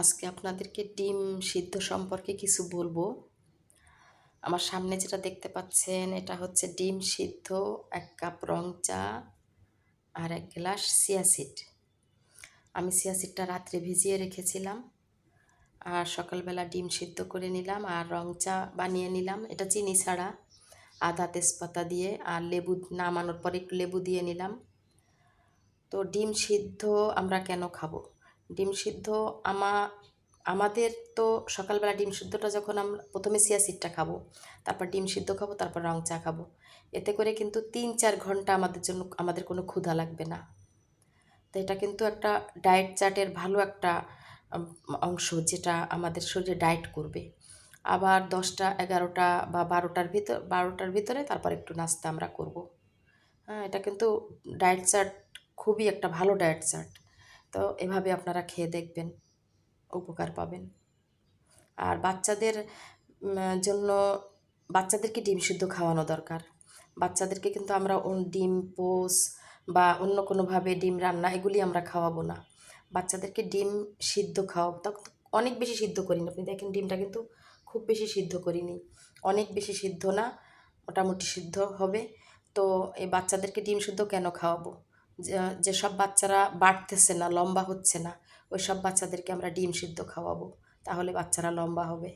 আজকে আপনাদেরকে ডিম সিদ্ধ সম্পর্কে কিছু বলব। আমার সামনে যেটা দেখতে পাচ্ছেন, এটা হচ্ছে ডিম সিদ্ধ, এক কাপ রং চা আর এক গ্লাস সিয়াসিড আমি সিয়াসিডটা রাত্রে ভিজিয়ে রেখেছিলাম আর সকালবেলা ডিম সিদ্ধ করে নিলাম আর রং চা বানিয়ে নিলাম। এটা চিনি ছাড়া, আদা তেজপাতা দিয়ে আর লেবু নামানোর পরে একটু লেবু দিয়ে নিলাম। তো ডিম সিদ্ধ আমরা কেন খাব? ডিম সিদ্ধ, আমা, আমাদের তো সকালবেলা ডিম সিদ্ধটা যখন আমরা প্রথমে সিয়া সিডটা খাব, তারপর ডিম সিদ্ধ খাব, তারপর রং চা খাব। এতে করে কিন্তু তিন চার ঘণ্টা আমাদের জন্য আমাদের কোনো ক্ষুধা লাগবে না। তো এটা কিন্তু একটা ডায়েট চার্টের ভালো একটা অংশ যেটা আমাদের শরীরে ডায়েট করবে। আবার দশটা, এগারোটা বা বারোটার ভিতর, বারোটার ভিতরে তারপর একটু নাস্তা আমরা করব। হ্যাঁ এটা কিন্তু ডায়েট চার্ট খুবই একটা ভালো ডায়েট চার্ট। তো এভাবে আপনারা খেয়ে দেখবেন, উপকার পাবেন। আর বাচ্চাদের জন্য বাচ্চাদেরকে ডিম সিদ্ধ খাওয়ানো দরকার। বাচ্চাদেরকে কিন্তু আমরা ডিম, পোস বা অন্য কোনোভাবে ডিম রান্না এগুলি আমরা খাওয়াবো না। বাচ্চাদেরকে ডিম সিদ্ধ খাওয়াবো তখন অনেক বেশি সিদ্ধ করিনি আপনি দেখেন ডিমটা কিন্তু খুব বেশি সিদ্ধ করিনি। অনেক বেশি সিদ্ধ না, মোটামুটি সিদ্ধ হবে। তো এই বাচ্চাদেরকে ডিম সিদ্ধ কেন খাওয়াবো? যেসব বাচ্চারা বাড়তেছে না, লম্বা হচ্ছে না ওই সব বাচ্চাদেরকে আমরা ডিম সিদ্ধ খাওয়াবো, তাহলে বাচ্চারা লম্বা হবে।